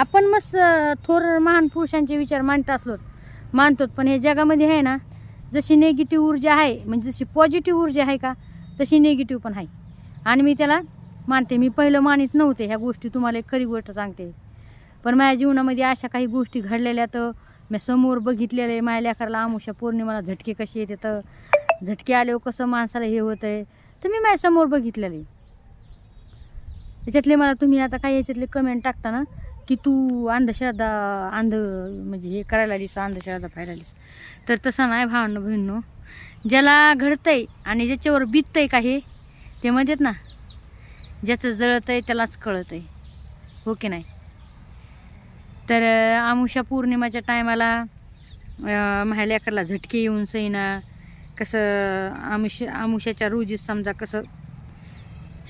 आपण मस्त थोर महान पुरुषांचे विचार मांडत असलो मानतो पण हे जगामध्ये आहे ना जशी नेगेटिव्ह ऊर्जा आहे म्हणजे जशी पॉझिटिव्ह ऊर्जा आहे का तशी नेगेटिव्ह पण आहे. आणि मी त्याला मानते मी पहिलं मानित नव्हते ह्या गोष्टी तुम्हाला एक खरी गोष्ट सांगते. पण माझ्या जीवनामध्ये अशा काही गोष्टी घडलेल्या तर मी समोर बघितलेलं आहे माझ्या लेकराला आमुषा पौर्णिमाला झटके कसे येते तर झटके आल्यावर कसं माणसाला हे होतं आहे तर मी माझ्यासमोर बघितलेलं आहे. याच्यातले मला तुम्ही आता काही याच्यातले कमेंट टाकता ना की तू अंधश्रद्धा अंध म्हणजे हे करायला आलीस अंधश्रद्धा पाहायला आलीस. तर तसं नाही भावांनो बहिणनो ज्याला घडतंय आणि ज्याच्यावर बिततंय का हे ते म्हणतात ना ज्याचं जळतं आहे त्यालाच कळत आहे हो की नाही? तर आमुषा पौर्णिमाच्या टायमाला माझ्या लेकरला झटके येऊन सईना कसं आमुष आमुष्याच्या रोजीत समजा कसं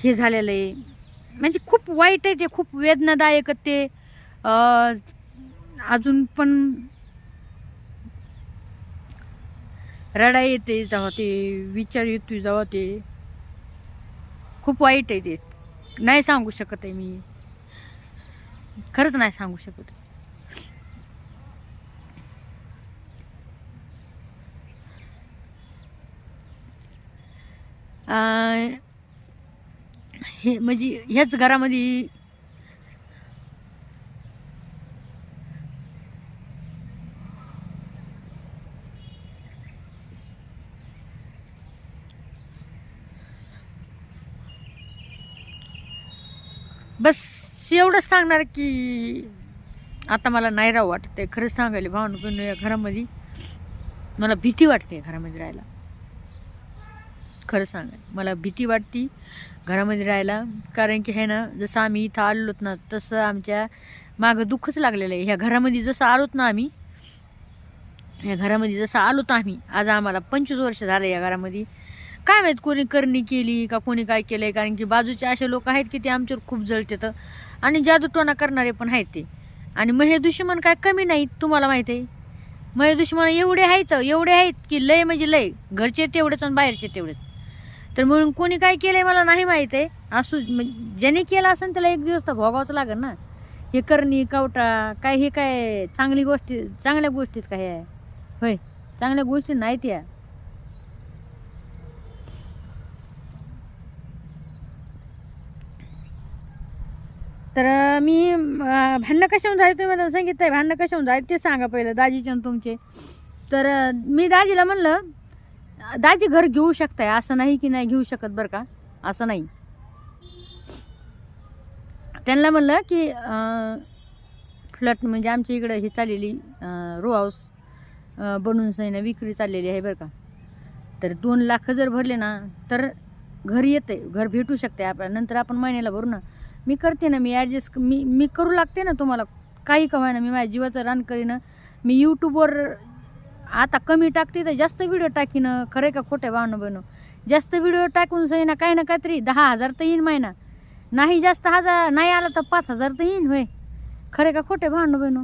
हे झालेलं आहे. म्हणजे खूप वाईट आहे ते खूप वेदनादायक ते. अजून पण रडा येते जेव्हा ते विचार येतो जेव्हा ते. खूप वाईट आहे ते. नाही सांगू शकत आहे मी. खरंच नाही सांगू शकत. हे म्हणजे ह्याच घरामध्ये बस एवढंच सांगणार की आता मला नाही राहू वाटत आहे. खरंच सांगायला भावना पण या घरामध्ये मला भीती वाटते घरामध्ये राहायला. खरं सांगायला. मला भीती वाटती घरामध्ये राहायला. कारण की हे ना जसं आम्ही इथं आलोत ना तसं आमच्या मागं दुःखच लागलेलं आहे. ह्या घरामध्ये जसं आलोत ना आम्ही ह्या घरामध्ये जसं आलोत आम्ही आज आम्हाला पंचवीस वर्ष झालं या घरामध्ये. काय माहीत कोणी करणी केली का कोणी काय केलं आहे कारण की बाजूचे असे लोक आहेत की ते आमच्यावर खूप जळतात आणि जादूटोणा करणारे पण आहेत ते. आणि मग हे दुश्मन काय कमी नाहीत तुम्हाला माहीत आहे? मग हे दुश्मन एवढे आहेत एवढे आहेत की लय म्हणजे लय. घरचे तेवढेच आणि बाहेरचे तेवढेच. तर म्हणून कोणी काय केलंय मला नाही माहीत आहे. असू ज्याने केलं असेल त्याला एक दिवस तर भोगावंच लागेल ना. हे करणी कवटा काय हे काय चांगली गोष्टी चांगल्या गोष्टीत काय आहे? होय चांगल्या गोष्टी नाहीत या. तर मी भांडणं कशाहून जायचं तुम्ही मला सांगितलं आहे भांडणं कशाहून झाले ते सांगा पहिलं दाजीचे आणि तुमचे. तर मी दाजीला म्हणलं दाजी घर घेऊ शकताय असं नाही की नाही घेऊ शकत बरं का? असं नाही. त्यांना म्हणलं की फ्लॅट म्हणजे आमच्या इकडं हे चाललेली रो हाऊस बनवून सैना विक्री चाललेली आहे बरं का? तर दोन लाख जर भरले ना तर घर येते घर भेटू शकते आपल्या नंतर आपण महिन्याला भरू ना. मी करते ना मी ॲडजस्ट मी मी करू लागते ना तुम्हाला. काही कमाय ना मी माझ्या जीवाचं रान करीन. मी यूट्यूबवर आता कमी टाकते तर जास्त व्हिडिओ टाकीन. खरं आहे का खोटं भावनं बनव जास्त व्हिडिओ टाकून सही ना काही ना काहीतरी. दहा हजार तर येईन महिना. नाही जास्त हजार नाही आला तर पाच हजार तर येईन होय. खरे का खोटे भावनं बनव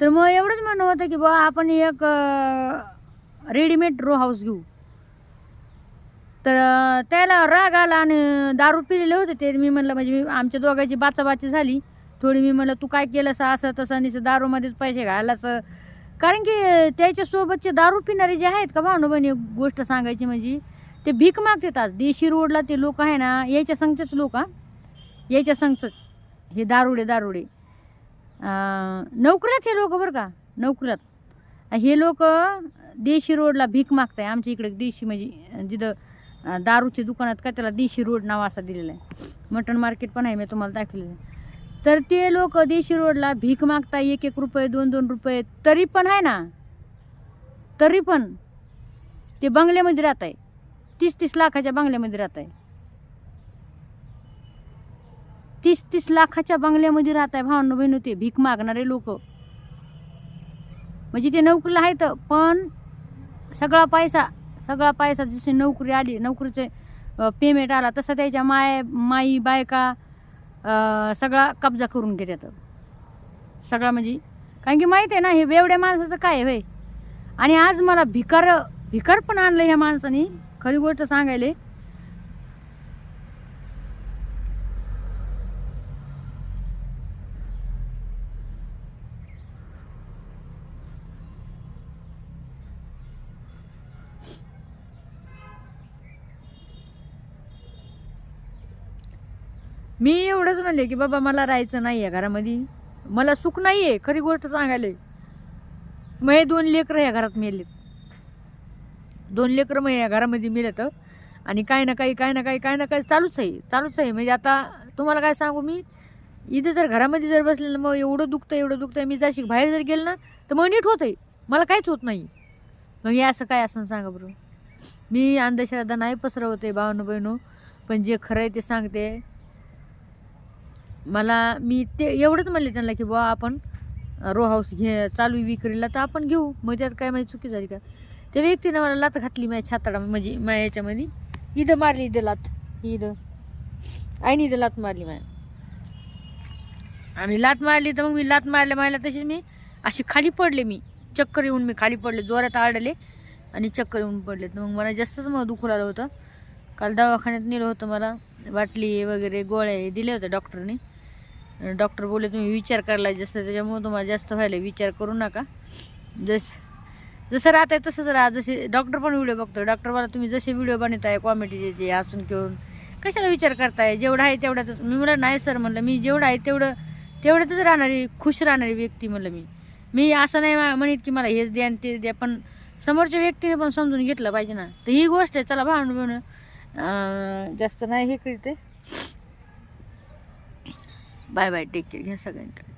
तर मग एवढंच म्हणणं होतं की बा आपण एक रेडीमेड रो हाऊस घेऊ. तर त्याला राग आला आणि दारू पिलेले होते ते. मी म्हणलं म्हणजे मी आमच्या दोघांची बाचाबाची झाली. थोडी मी म्हणलं तू काय केलंस? असं तसं निसं दारूमध्येच पैसे घालायचं कारण की त्याच्यासोबतचे दारू पिणारे जे आहेत का भावनं बहिणी गोष्ट सांगायची म्हणजे ते भीक मागतात आज. देशी रोडला ते लोक आहे ना यायच्या संघचेच लोक हा. यायच्या संघचंच हे दारुडे दारुडे. नोकऱ्यात हे लोक बरं का नोकऱ्यात. हे लोक देशी रोडला भीक मागताय. आमच्या इकडे देशी म्हणजे जिथं दारूच्या दुकानात का त्याला देशी रोड नाव असा दिलेला आहे. मटण मार्केट पण आहे मी तुम्हाला दाखवलेलं आहे. तर ते लोक देशी रोडला भीक मागता एक एक रुपये दोन दोन रुपये तरी पण आहे ना? तरी पण ते बंगल्यामध्ये राहत आहे तीस तीस लाखाच्या बंगल्यामध्ये राहत आहे तीस तीस लाखाच्या बंगल्यामध्ये राहत आहे भावनं बहिणू ते भीक मागणारे लोक. म्हणजे ते नोकरीला आहेत पण सगळा पैसा सगळा पैसा जशी नोकरी आली नोकरीचे पेमेंट आला तसं त्याच्या माय माई बायका सगळा कब्जा करून घेतात. सगळा म्हणजे कारण की माहीत आहे ना हे बेवड्या माणसाचं काय आहे होय आणि आज मला भिकार भिकार पण आणलं ह्या माणसाने. खरी गोष्ट सांगायले मी एवढंच म्हणले की बाबा मला राहायचं नाही आहे घरामध्ये. मला सुख नाही आहे खरी गोष्ट सांगायला. मग हे दोन लेकरं या घरात मेलेत. दोन लेकरं मग या घरामध्ये मेलेत. आणि काय ना काही काय ना काही काय ना काही चालूच आहे चालूच आहे. म्हणजे आता तुम्हाला काय सांगू मी? इथे जर घरामध्ये जर बसले ना मग एवढं दुखतं एवढं दुखतं मी जशी बाहेर जर गेलं ना तर मग नीट होत आहे मला काहीच होत नाही. मग हे असं काय असं सांगा बरं? मी अंधश्रद्धा नाही पसरवते भावनो बहिणू. पण जे खरं आहे ते सांगते. मला मी ते एवढंच म्हणले त्यांना की बुवा आपण रो हाऊस घे चालू आहे विक्रीला तर आपण घेऊ. मग त्यात काय माझी चुकी झाली का? त्या व्यक्तीनं मला लात घातली माझ्या छाताडा म्हणजे माझ्या याच्यामध्ये. इथं मारली इथं लात इथं. आईने इथं लात मारली माझ्या. आणि लात मारली तर मग मी लात मारल्या मारल्या तशीच मी अशी खाली पडले मी. चक्कर येऊन मी खाली पडले जोरात आडले आणि चक्कर येऊन पडले. तर मग मला जास्तच मग दुखू लागलं होतं. काल दवाखान्यात नेलं होतं मला. बाटली वगैरे गोळ्या दिल्या होत्या डॉक्टरने. डॉक्टर बोलले तुम्ही विचार करायला जास्त त्याच्यामुळे तुम्हाला जास्त व्हायला विचार करू नका. जस जसं राहत तसंच राहा. जसे डॉक्टर पण व्हिडिओ बघतो डॉक्टर मला तुम्ही जसे व्हिडिओ बनवताय कॉमेडीचे असून घेऊन कशाला विचार करताय? जेवढं आहे तेवढ्यातच. मी म्हणलं नाही सर म्हणलं मी जेवढं आहे तेवढं तेवढ्यातच राहणारी खुश राहणारी व्यक्ती म्हणलं मी. मी असं नाही म्हणत की मला हेच द्या आणि ते द्या पण समोरच्या व्यक्तीने पण समजून घेतलं पाहिजे ना. तर ही गोष्ट आहे चला भावनं जास्त नाही हे करते बाय बाय टेक केअर घ्या सगळ्यांकडे.